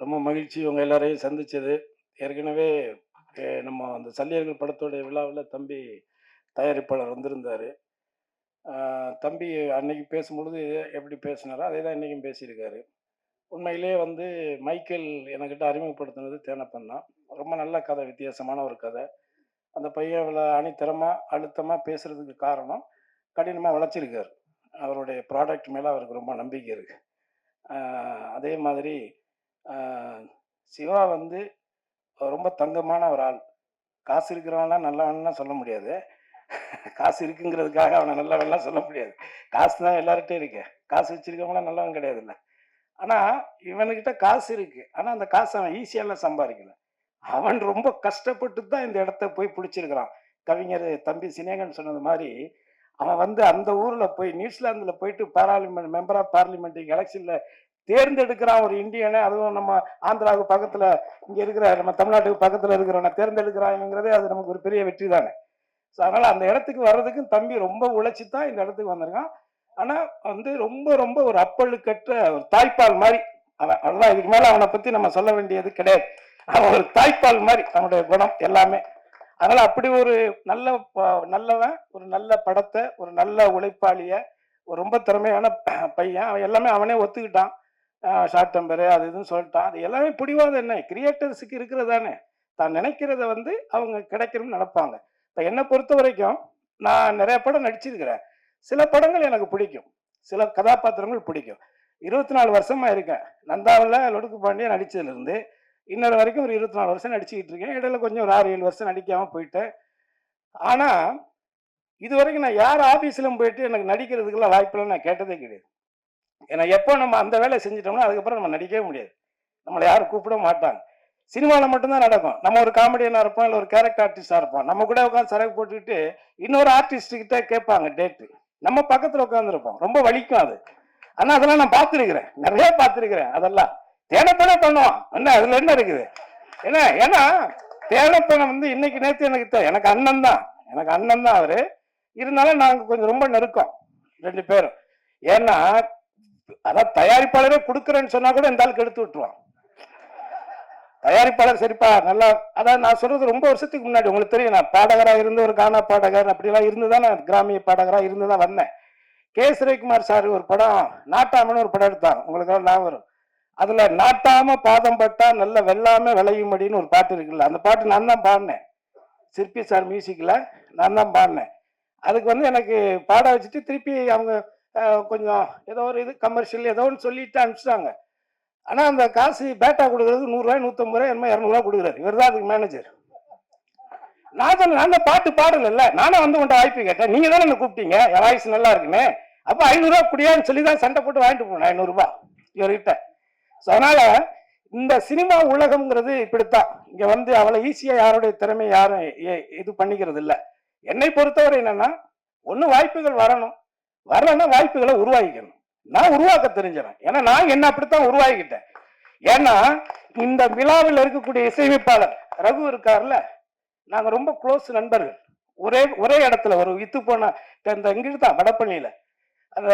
ரொம்ப மகிழ்ச்சி இவங்க எல்லாரையும் சந்தித்தது ஏற்கனவே நம்ம அந்த சல்லியர்கள் படத்தோடைய விழாவில் தம்பி தயாரிப்பாளர் வந்திருந்தார் தம்பி அன்னைக்கு பேசும்பொழுது எப்படி பேசினாரோ, அதே தான் இன்றைக்கும் பேசியிருக்காரு. உண்மையிலேயே வந்து மைக்கேல் எனக்கிட்ட அறிமுகப்படுத்தினது தேனப்பன் தான். ரொம்ப நல்ல கதை, வித்தியாசமான ஒரு கதை. அந்த பையன் இவ்வளோ ஆணித்தரமா, அழுத்தமாக பேசுகிறதுக்கு காரணம், கடினமாக வளர்ச்சிருக்கார் அவருடைய ப்ராடக்ட் மேலே அவருக்கு ரொம்ப நம்பிக்கை இருக்குது அதே மாதிரி சிவா வந்து ரொம்ப தங்கமான ஒரு ஆள். காசு இருக்கிறவன்லாம் நல்லவன்லாம் சொல்ல முடியாது. காசு இருக்குங்கிறதுக்காக அவனை நல்லவன்லாம் சொல்ல முடியாது. காசு தான் எல்லார்ட்டயும் இருக்கு. காசு வச்சிருக்கவங்களாம் நல்லவன் கிடையாதுல்ல. ஆனால் இவனுக்கிட்ட காசு இருக்கு. ஆனால் அந்த காசு அவன் ஈஸியாலாம் சம்பாதிக்கல அவன் ரொம்ப கஷ்டப்பட்டு தான் இந்த இடத்த போய் பிடிச்சிருக்கிறான். கவிஞர் தம்பி சினேகன் சொன்னது மாதிரி அவன் வந்து அந்த ஊரில் போய் நியூசிலாந்தில் போயிட்டு பாராளுமெண்ட் மெம்பர் ஆஃப் பார்லிமெண்ட் எலெக்ஷனில் தேர்ந்தெடுக்கிறான் ஒரு இந்தியனை அதுவும் நம்ம ஆந்திராவுக்கு பக்கத்துல, இங்க இருக்கிற நம்ம தமிழ்நாட்டுக்கு பக்கத்துல இருக்கிறவனை தேர்ந்தெடுக்கிறாங்கிறதே அது நமக்கு ஒரு பெரிய வெற்றி தானே. ஸோ அதனால அந்த இடத்துக்கு வர்றதுக்கும் தம்பி ரொம்ப உழைச்சி தான் இந்த இடத்துக்கு வந்திருக்கான். ஆனா வந்து ரொம்ப ரொம்ப ஒரு அப்பழுக்கற்ற ஒரு தாய்ப்பால் மாதிரி அவன். அவ்வளவுதான் இதுக்கு மேல அவனை பத்தி நம்ம சொல்ல வேண்டியது கிடையாது. அவன் ஒரு தாய்ப்பால் மாதிரி அவனுடைய குணம் எல்லாமே. அதனால அப்படி ஒரு நல்ல ப நல்லவன், ஒரு நல்ல படத்தை ஒரு நல்ல உழைப்பாளிய, ஒரு ரொம்ப திறமையான பையன். அவன் எல்லாமே அவனே ஒத்துக்கிட்டான். ஷார்ட் டெம்பரு அது இதுன்னு சொல்லிட்டான். அது எல்லாமே பிடிவாதம் என்ன? கிரியேட்டர்ஸுக்கு இருக்கிறது தானே. தான் நினைக்கிறத வந்து அவங்க கிடைக்கணும்னு இப்போ என்னை பொறுத்த வரைக்கும் நான் நிறைய படம் நடிச்சிருக்கிறேன். சில படங்கள் எனக்கு பிடிக்கும். சில கதாபாத்திரங்கள் பிடிக்கும். 24 வருஷமா இருக்கேன். நந்தாவில் லொடுக்கு பாண்டியன் நடித்ததுலேருந்து இன்னொரு வரைக்கும் ஒரு 24 வருஷம் நடிச்சுக்கிட்டு இருக்கேன். இடையில கொஞ்சம் ஒரு 6, 7 வருஷம் நடிக்காமல் போயிட்டேன். இது இதுவரைக்கும் நான் யார் ஆபீஸ்லயும் போயிட்டு எனக்கு நடிக்கிறதுக்கெல்லாம் வாய்ப்புலாம் நான் கேட்டதே கிடையாது. ஏன்னா, எப்போ நம்ம அந்த வேலை செஞ்சிட்டோம்னா அதுக்கப்புறம் நம்ம நடிக்கவே முடியாது. நம்மளை யாரும் கூப்பிட மாட்டாங்க. சினிமாவில் மட்டும்தான் நடக்கும். நம்ம ஒரு காமெடியனாக இருப்போம், இல்லை ஒரு கேரக்டர் ஆர்டிஸ்டாக இருப்போம். நம்ம கூட உட்காந்து சரக்கு போட்டுக்கிட்டு, இன்னொரு ஆர்டிஸ்ட்டுக்கிட்ட கேட்பாங்க டேட்டு. நம்ம பக்கத்தில் உட்காந்துருப்போம் ரொம்ப வலிக்கும் அது. ஆனால் அதெல்லாம் நான் பார்த்துருக்குறேன் நிறைய பார்த்துருக்குறேன் அதெல்லாம். தேடத்தானே பண்ணுவோம் என்ன அதில் என்ன இருக்குது? என்ன ஏன்னா, தேடப்பன் வந்து இன்னைக்கு நேற்று எனக்கு தெ எனக்கு அண்ணன் தான். எனக்கு அண்ணன் தான் அவர் இருந்தாலும் நாங்கள் கொஞ்சம் ரொம்ப நெருக்கம். ரெண்டு பேரும். ஏன்னா, அதான் தயாரிப்பாளரே கொடுக்குறேன்னு சொன்னா கூட இந்த ஆளுக்கு எடுத்து விட்டுருவான். தயாரிப்பாளர் சரிப்பா நல்லா அதான் நான் சொல்றது ரொம்ப வருஷத்துக்கு முன்னாடி உங்களுக்கு தெரியும். நான் பாடகரா இருந்து ஒரு கானா பாடகர் அப்படிலாம் இருந்து தான் நான் கிராமிய பாடகரா இருந்து தான் வந்தேன். கே. சுரேகுமார் சார் ஒரு படம் நாட்டாமன்னு ஒரு படம் எடுத்தாங்க. உங்களுக்கெல்லாம் ஞாபகம் வரும். அதுல நாட்டாம பாதம் பட்டா நல்ல வெள்ளாம விளையும்படின்னு ஒரு பாட்டு இருக்குல்ல. அந்த பாட்டு நான் தான் பாடினேன் சிற்பி சார் மியூசிக்ல நான் தான் பாடினேன் அதுக்கு வந்து எனக்கு பாட வச்சுட்டு திருப்பி அவங்க கொஞ்சம் ஏதோ ஒரு இது கமர்ஷியல் ஏதோ ஒன்று சொல்லிட்டு அனுப்பிச்சிட்டாங்க ஆனால் அந்த காசு பேட்டா குடுக்குறதுக்கு ரூ. 100 ரூ. 150 என்னமோ ரூ. 200 இவர் தான் அதுக்கு மேனேஜர். நான் தான் நான் தான் பாட்டு பாடலல்ல. நானும் வந்து உன்ட்ட வாய்ப்பு கேட்டேன். நீங்கள் தானே என்ன கூப்பிட்டீங்க. என் வாய்ஸ் நல்லா இருக்குன்னு. அப்போ ஐநூறுரூவா குடியான்னு சொல்லி தான் சண்டை போட்டு வாங்கிட்டு போனேன். ஐநூறுரூபா இவர்கிட்ட. ஸோ அதனால் இந்த சினிமா உலகம்ங்கிறது இப்படித்தான். இங்கே வந்து அவ்வளோ ஈஸியாக யாருடைய திறமை யாரும் இது பண்ணிக்கிறது இல்லை என்னை பொறுத்தவரை என்னன்னா, ஒன்று வாய்ப்புகள் வரணும். வரலன்னா வாய்ப்புகளை உருவாக்கிக்கணும். நான் உருவாக்க தெரிஞ்சவன். ஏன்னா, நான் என்ன அப்படித்தான் உருவாக்கிட்டேன் ஏன்னா, இந்த விழாவில் இருக்கக்கூடிய இசையமைப்பாளர் ரகு இருக்கார்ல, நாங்கள் ரொம்ப க்ளோஸ் நண்பர்கள். ஒரே ஒரே இடத்துல ஒரு வித்து போன இந்த இங்கிட்டு தான் வடபழனியில. அந்த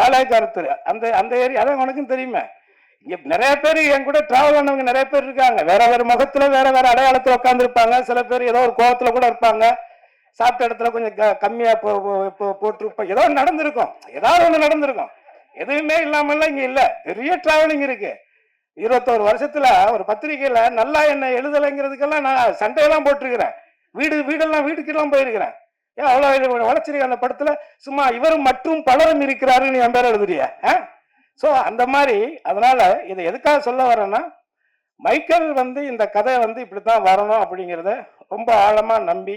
பாளையக்காரத்தூர். அந்த அந்த ஏரியா அதான் உனக்கும் தெரியுமே. நிறைய பேர் என் கூட டிராவல் பண்ணவங்க நிறைய பேர் இருக்காங்க. வேற வேற முகத்துல, வேற வேற அடையாளத்துல உட்காந்துருப்பாங்க சில பேர் ஏதோ ஒரு கோபத்துல கூட இருப்பாங்க. சாப்பிட்ட இடத்துல கொஞ்சம் க கம்மியா போ போட்டிருப்போம். ஏதோ ஒன்று நடந்திருக்கும். ஏதாவது ஒன்று நடந்திருக்கும். எதுவுமே இல்லாமல்லாம் இங்க இல்ல. பெரிய டிராவலிங் இருக்கு. 21 வருஷத்துல ஒரு பத்திரிகையில நல்லா என்ன எழுதலைங்கிறதுக்கெல்லாம் நான் சண்டையெல்லாம் போட்டிருக்கிறேன். வீடு வீடெல்லாம் வீடுக்கெல்லாம் போயிருக்கிறேன். ஏன் அவ்வளவு உழைச்சிருக்க அந்த படத்துல சும்மா இவரும் மற்றும் பலரும் இருக்கிறாருன்னு என் பேர் எழுதுறியா? சோ அந்த மாதிரி அதனால இதை எதுக்காக சொல்ல வரேன்னா, மைக்கேல் வந்து இந்த கதை வந்து இப்படித்தான் வரணும் அப்படிங்கிறத ரொம்ப ஆழமா நம்பி,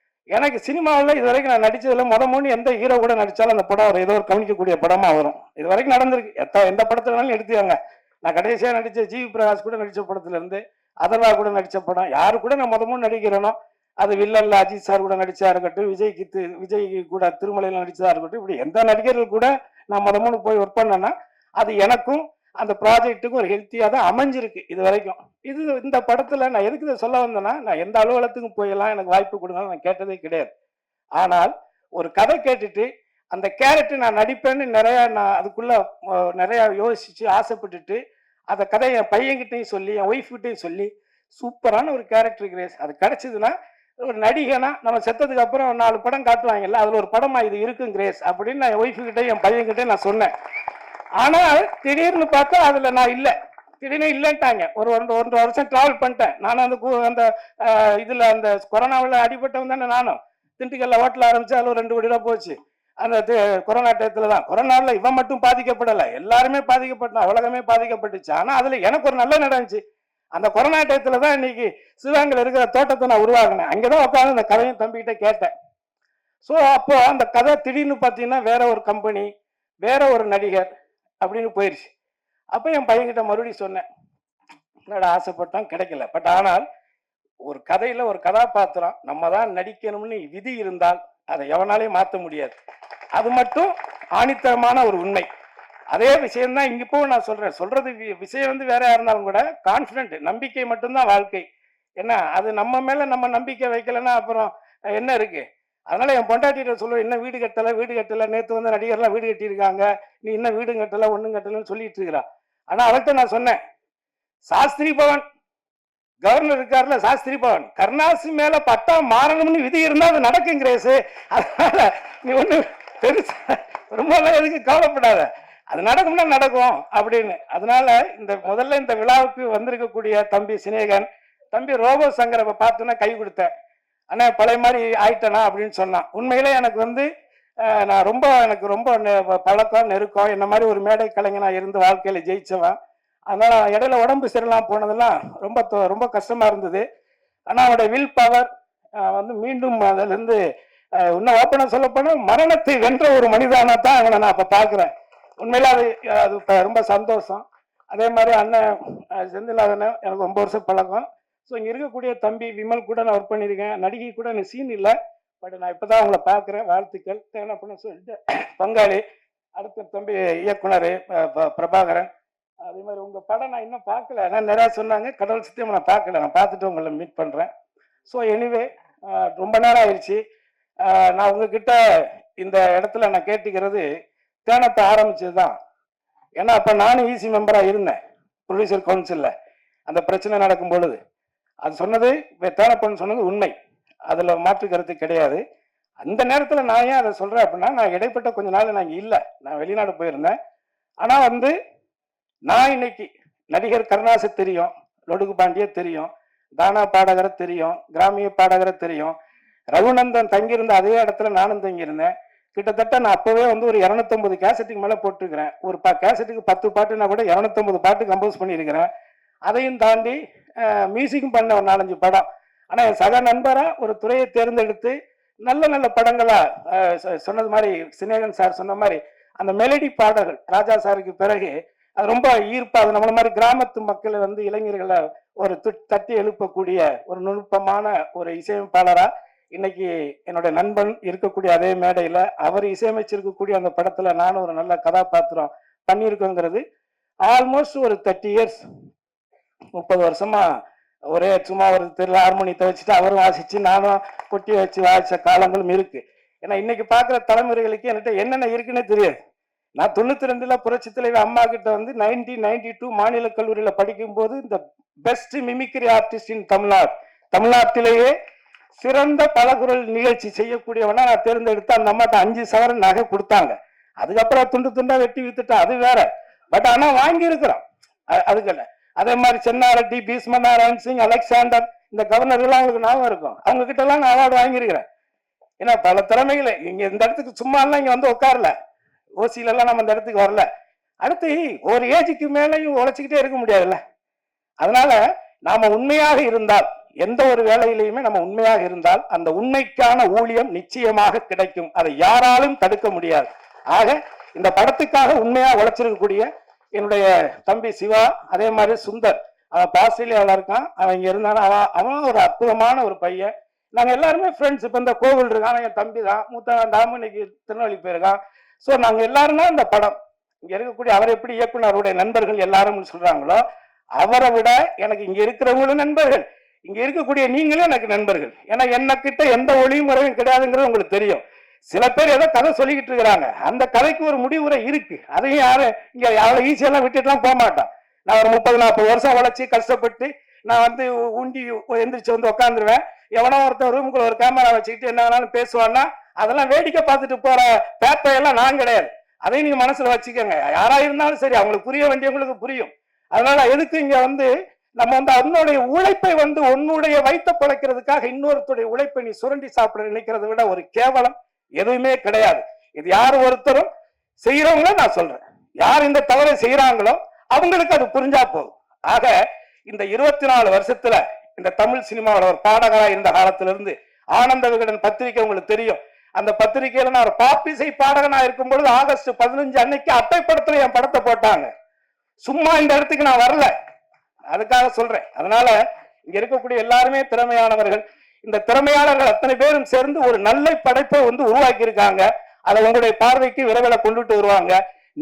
எனக்கு சினிமாவில இது வரைக்கும் நான் நடித்ததில் முத மூணு எந்த ஹீரோ கூட நடித்தாலும் அந்த படம் வரும் ஏதோ ஒரு கவனிக்கக்கூடிய படமாக வரும். இது வரைக்கும் நடந்திருக்கு. எத்த எந்த படத்துலனாலும் வேணாலும் நான் கடைசியாக நடித்த ஜிவி பிரகாஷ் கூட நடித்த படத்துலேருந்து அதர்வா கூட நடித்த படம் யாரு கூட நான் முத மூணு நடிக்கிறேனோ அது வில்லன்ல அஜித் சார் கூட நடிச்சா இருக்கட்டும் விஜய்க்கு தி- விஜய் கூட திருமலையில் நடிச்சதா இருக்கட்டும் இப்படி எந்த நடிகர்கள் கூட நான் முத மூணு போய் ஒர்க் பண்ணேன்னா அது எனக்கும் அந்த ப்ராஜெக்ட்டுக்கும் ஒரு ஹெல்த்தியாக தான் அமைஞ்சிருக்கு இது வரைக்கும். இது இந்த படத்தில் நான் எதுக்கு இதை சொல்ல வந்தேன்னா நான் எந்த அலுவலகத்துக்கும் போயெல்லாம் எனக்கு வாய்ப்பு கொடுங்க நான் கேட்டதே கிடையாது. ஆனால் ஒரு கதை கேட்டுட்டு அந்த கேரக்டர் நான் நடிப்பேன்னு நிறையா நான் அதுக்குள்ளே நிறையா யோசித்து ஆசைப்பட்டுட்டு அந்த கதையை என் பையன்கிட்டையும் சொல்லி என் ஒய்ஃப்கிட்டையும் சொல்லி சூப்பரான ஒரு கேரக்டர் கிரேஸ். அது கிடச்சிதுன்னா ஒரு நடிகனா நம்ம செத்ததுக்கு அப்புறம் நாலு படம் காட்டுவாங்கல்ல அதில் ஒரு படமாக இது இருக்கும் கிரேஸ் அப்படின்னு நான் என் ஒய்ஃபு என் பையன்கிட்ட நான் சொன்னேன். ஆனால் திடீர்னு பார்த்தா அதில் நான் இல்லை. திடீர்னு இல்லைன்ட்டாங்க. ஒரு ஒன்று ஒன்றரை வருஷம் ட்ராவல் பண்ணிட்டேன். நானும் அந்த அந்த இதில் அந்த கொரோனாவில் அடிபட்டவன் தானே நானும். திண்டுக்கல்ல ஹோட்டல் ஆரம்பிச்சு அதுல ரெண்டு கோடி ரூபா போச்சு. அந்த தி- கொரோனா டயத்தில் தான். கொரோனாவில் இவன் மட்டும் பாதிக்கப்படலை. எல்லாருமே பாதிக்கப்பட்டான் உலகமே பாதிக்கப்பட்டுச்சு. ஆனால் அதில் எனக்கு ஒரு நல்ல நடந்துச்சு அந்த கொரோனா டயத்தில் தான் இன்னைக்கு சிவகங்கையில் இருக்கிற தோட்டத்தை நான் உருவாகினேன் அங்கே தான் உட்காந்து அந்த கதையும் தம்பிக்கிட்ட கேட்டேன். ஸோ அப்போ அந்த கதை திடீர்னு பார்த்தீங்கன்னா வேற ஒரு கம்பெனி வேற ஒரு நடிகர் அப்படின்னு போயிடுச்சு அப்போ என் பையன்கிட்ட மறுபடியும் சொன்னேன் என்னடா ஆசைப்பட்டோம் கிடைக்கல. பட் ஆனால் ஒரு கதையில் ஒரு கதாபாத்திரம் நம்ம தான் நடிக்கணும்னு விதி இருந்தால் அதை எவனாலையும் மாற்ற முடியாது. அது மட்டும் ஆணித்தரமான ஒரு உண்மை. அதே விஷயம்தான் இங்கே இப்போ நான் சொல்கிறேன் சொல்கிறது வி- விஷயம் வந்து வேற இருந்தாலும் கூட கான்ஃபிடென்ட் நம்பிக்கை மட்டும்தான் வாழ்க்கை. என்ன அது நம்ம மேலே நம்ம நம்பிக்கை வைக்கலைன்னா அப்புறம் என்ன இருக்குது அதனால என் பொண்டாட்டிகிட்ட சொல்லுவேன் இன்னும் வீடு கட்டலை வீடு கட்டலை. நேற்று வந்து நடிகர்லாம் வீடு கட்டியிருக்காங்க. நீ இன்னும் வீடும் கட்டலை ஒன்றும் கட்டலைன்னு சொல்லிட்டு இருக்கிறா. ஆனால் அவர்கிட்ட நான் சொன்னேன் சாஸ்திரி பவன் கவர்னர் இருக்கார்ல சாஸ்திரி பவன். கருணாசி மேல பட்டா மாறணும்னு விதி இருந்தா அது நடக்கும் கிரேசு. அதனால நீ ஒண்ணு பெருசா ரொம்ப எதுக்கு கவலைப்படாத. அது நடக்கும்னா நடக்கும் அப்படின்னு. அதனால இந்த முதல்ல இந்த விழாவுக்கு வந்திருக்கக்கூடிய தம்பி சினேகன் தம்பி ரோபோ சங்கரை பார்த்தோன்னா கை கொடுத்தேன். அண்ணா பழைய மாதிரி ஆயிட்டனா அப்படின்னு சொன்னான். உண்மையிலே எனக்கு வந்து நான் ரொம்ப எனக்கு ரொம்ப நெ- பழக்கம் நெருக்கம் என்ன மாதிரி ஒரு மேடை கலைஞனாக இருந்து வாழ்க்கையில் ஜெயிச்சவன். அதனால் இடையில உடம்பு சரியில்லாமல் போனதெல்லாம் ரொம்ப ரொம்ப கஷ்டமாக இருந்தது. ஆனால் அவனோட வில் பவர் வந்து மீண்டும் அதிலிருந்து இன்னும் ஓப்பனாக சொல்ல மரணத்தை வென்ற ஒரு மனிதனாக தான் அவனை நான் அப்போ பார்க்குறேன். உண்மையில அது அது ரொம்ப சந்தோஷம். அதே மாதிரி அண்ணன் அஹ், எனக்கு ரொம்ப வருஷம் பழக்கம். ஸோ இங்கே இருக்கக்கூடிய தம்பி விமல் கூட நான் ஒர்க் பண்ணியிருக்கேன். நடிகை கூட எனக்கு சீன் இல்லை. பட் நான் இப்போ தான் அவங்கள பார்க்குறேன். வாழ்த்துக்கள். தேவை அப்படின்னு சொல்லிட்டு பங்காளி அடுத்த தம்பி இயக்குனர் பிரபாகரன். அதே மாதிரி உங்கள் படம் நான் இன்னும் பார்க்கல. ஆனால் நிறையா சொன்னாங்க. கடவுள் சுத்தியம் நான் பார்க்கல. நான் பார்த்துட்டு உங்களை மீட் பண்ணுறேன் ஸோ எனிவே ரொம்ப நேரம் ஆயிடுச்சு. நான் உங்ககிட்ட இந்த இடத்துல நான் கேட்டுக்கிறது தேனத்தை ஆரம்பிச்சது தான் ஏன்னா அப்போ நானும் ஈசி மெம்பராக இருந்தேன். ப்ரொடியூசர் கவுன்சிலில் அந்த பிரச்சனை நடக்கும் பொழுது. அது சொன்னது தேனப்பன் சொன்னது உண்மை. அதில் மாற்று கருத்து கிடையாது. அந்த நேரத்தில் நான் ஏன் அதை சொல்கிறேன் அப்படின்னா நான் இடைப்பட்ட கொஞ்ச நாள் நான் இல்லை. நான் வெளிநாடு போயிருந்தேன். ஆனால் வந்து நான் இன்னைக்கு நடிகர் கருணாசு தெரியும் லொடுகு பாண்டிய தெரியும் தானா பாடகரை தெரியும் கிராமிய பாடகரை தெரியும். ரகுநந்தன் தங்கியிருந்த அதே இடத்துல நானும் தங்கியிருந்தேன். கிட்டத்தட்ட நான் அப்போவே வந்து ஒரு 250 கேசட்டுக்கு மேலே போட்டிருக்கிறேன். ஒரு ப கேசட்டுக்கு பத்து பாட்டுனா கூட 250 பாட்டு கம்போஸ் பண்ணியிருக்கிறேன். அதையும் தாண்டி மியூசிக்கும் பண்ண ஒரு நாலஞ்சு படம். ஆனால் என் சக நண்பராக ஒரு துறையை தேர்ந்தெடுத்து நல்ல நல்ல படங்களாக சொன்னது மாதிரி சினேகன் சார் சொன்ன மாதிரி அந்த மெலடி பாடல்கள் ராஜா சாருக்கு பிறகு அது ரொம்ப ஈர்ப்பாக அது நம்மள மாதிரி கிராமத்து மக்களை வந்து இளைஞர்களை ஒரு தட்டி எழுப்பக்கூடிய ஒரு நுணுப்பமான ஒரு இசையமைப்பாளராக இன்னைக்கு என்னுடைய நண்பன் இருக்கக்கூடிய அதே மேடையில் அவர் இசையமைச்சிருக்கக்கூடிய அந்த படத்தில் நானும் ஒரு நல்ல கதாபாத்திரம் பண்ணியிருக்கோங்கிறது ஆல்மோஸ்ட் ஒரு தேர்ட்டி இயர்ஸ் முப்பது வருஷமா ஒரே சும்மா ஒரு தெரு ஹார்மோனியத்தை வச்சுட்டு அவரும் வாசிச்சு நானும் கொட்டி வச்சு வாசிச்ச காலங்களும் இருக்கு. ஏன்னா இன்னைக்கு பார்க்குற தலைமுறைகளுக்கு என்கிட்ட என்னென்ன இருக்குன்னே தெரியாது. நான் தொண்ணூத்தி ரெண்டுல புரட்சி தலைவர் அம்மா கிட்ட வந்து நைன்டீன் நைன்டி டூ மாநில கல்லூரியில படிக்கும்போது இந்த best mimicry artist in Tamil Nadu தமிழ்நாட்டிலேயே சிறந்த பலகுரல் நிகழ்ச்சி செய்யக்கூடியவனா நான் தேர்ந்தெடுத்து அந்த அம்மாட்ட அஞ்சு சவரன் நகை கொடுத்தாங்க. அதுக்கப்புறம் துண்டு துண்டா வெட்டி வித்துட்டேன் அது வேற. பட் ஆனா வாங்கி இருக்கிறோம் அதுக்கல்ல அதே மாதிரி சென்னாரெட்டி பீஸ்மநாராயண் சிங் அலெக்சாண்டர் இந்த கவர்னர் எல்லாம் அவங்களுக்கு ஞாபகம் இருக்கும். அவங்க கிட்ட எல்லாம் நான் அவார்டு வாங்கியிருக்கிறேன். ஏன்னா பல திறமைகளை இங்க இந்த இடத்துக்கு சும்மா எல்லாம் இங்க வந்து உட்காரல. ஓசியில எல்லாம் நம்ம இந்த இடத்துக்கு வரல. அடுத்து ஒரு ஏஜுக்கு மேலேயும் உழைச்சிக்கிட்டே இருக்க முடியாதுல்ல. அதனால நாம உண்மையாக இருந்தால் எந்த ஒரு வேலையிலையுமே நம்ம உண்மையாக இருந்தால் அந்த உண்மைக்கான ஊழியம் நிச்சயமாக கிடைக்கும். அதை யாராலும் தடுக்க முடியாது. ஆக இந்த படத்துக்காக உண்மையாக உழைச்சிருக்கக்கூடிய என்னுடைய தம்பி சிவா அதே மாதிரி சுந்தர். அவன் ஆஸ்திரேலியாவில் இருக்கான். அவன் இங்கே இருந்தாலும் அவன் அவன் ஒரு அற்புதமான ஒரு பையன். நாங்கள் எல்லாருமே ஃப்ரெண்ட்ஸ் இப்போ இந்த கோவில் இருக்கான் என் தம்பி தான். மூத்தவன் தாமு இன்னைக்கு திருநெல்வேலி போயிருக்கான். ஸோ நாங்கள் எல்லாருமே அந்த இந்த படம். இங்கே இருக்கக்கூடிய அவர் எப்படி இயக்குனருடைய நண்பர்கள் எல்லாரும் சொல்கிறாங்களோ அவரை விட எனக்கு இங்கே இருக்கிறவங்களும் நண்பர்கள். இங்கே இருக்கக்கூடிய நீங்களும் எனக்கு நண்பர்கள். ஏன்னா என்னக்கிட்ட எந்த ஒளியும் முறையும் கிடையாதுங்கிறது உங்களுக்கு தெரியும். சில பேர் ஏதோ கதை சொல்லிக்கிட்டு இருக்கிறாங்க. அந்த கதைக்கு ஒரு முடிவுரை இருக்கு. அதையும் யாரும் இங்க அவ்வளவு ஈஸியெல்லாம் விட்டுட்டுலாம் போக மாட்டான் நான் ஒரு முப்பது நாற்பது வருஷம் உழைச்சி கஷ்டப்பட்டு நான் வந்து உண்டி எந்திரிச்சு வந்து உட்காந்துருவேன் எவனோ ஒருத்தன் ரூமுக்குள்ள ஒரு கேமரா வச்சுக்கிட்டு என்ன வேணாலும் பேசுவான்னா அதெல்லாம் வேடிக்கை பார்த்துட்டு போற பேப்பையெல்லாம் நான் கிடையாது. அதையும் நீங்க மனசுல வச்சுக்கோங்க. யாரா இருந்தாலும் சரி அவங்களுக்கு புரிய வேண்டியவங்களுக்கு புரியும். அதனால எதுக்கு இங்க வந்து நம்ம வந்து அதனுடைய உழைப்பை வந்து உன்னுடைய வைத்த பழக்கிறதுக்காக இன்னொருத்தருடைய உழைப்பை நீ சுரண்டி சாப்பிட நினைக்கிறத விட ஒரு கேவலம். எதுவுமே கிடையாது. இது யார் ஒருத்தரும் செய்யறவங்கள நான் சொல்றேன். யார் இந்த தவறை செய்யறாங்களோ அவங்களுக்கு அது புரிஞ்சா போதும். ஆக இந்த இருபத்தி நாலு வருஷத்துல இந்த தமிழ் சினிமாவோட ஒரு பாடகரா இருந்த காலத்திலிருந்து ஆனந்த விகடன் பத்திரிக்கை உங்களுக்கு தெரியும். அந்த பத்திரிகையில நான் ஒரு பாப்பிசை பாடகனா இருக்கும் பொழுது ஆகஸ்ட் பதினஞ்சு அன்னைக்கு அட்டைப்படத்துல என் படத்தை போட்டாங்க. சும்மா இந்த இடத்துக்கு நான் வரல. அதுக்காக சொல்றேன். அதனால இங்க இருக்கக்கூடிய எல்லாருமே திறமையானவர்கள். இந்த திறமையாளர்கள் அத்தனை பேரும் சேர்ந்து ஒரு நல்ல படைப்பை வந்து உருவாக்கி இருக்காங்க அதை உங்களுடைய பார்வைக்கு விரைவில் கொண்டுட்டு வருவாங்க.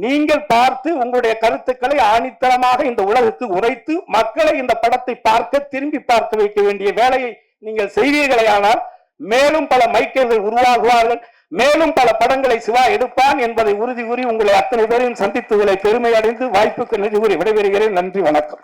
நீங்கள் பார்த்து உங்களுடைய கருத்துக்களை ஆணித்தரமாக இந்த உலகுக்கு உரைத்து மக்களை இந்த படத்தை பார்க்க திரும்பி பார்க்க வைக்க வேண்டிய வேலையை நீங்கள் செய்வீர்களேயானால் மேலும் பல மைக்கேல்கள் உருவாகுவார்கள். மேலும் பல படங்களை சிவா எடுப்பான் என்பதை உறுதி கூறி உங்களை அத்தனை பேரையும் சந்தித்துகளை பெருமை அடைந்து வாய்ப்புக்கு நன்றி கூறி விடைபெறுகிறேன். நன்றி வணக்கம்.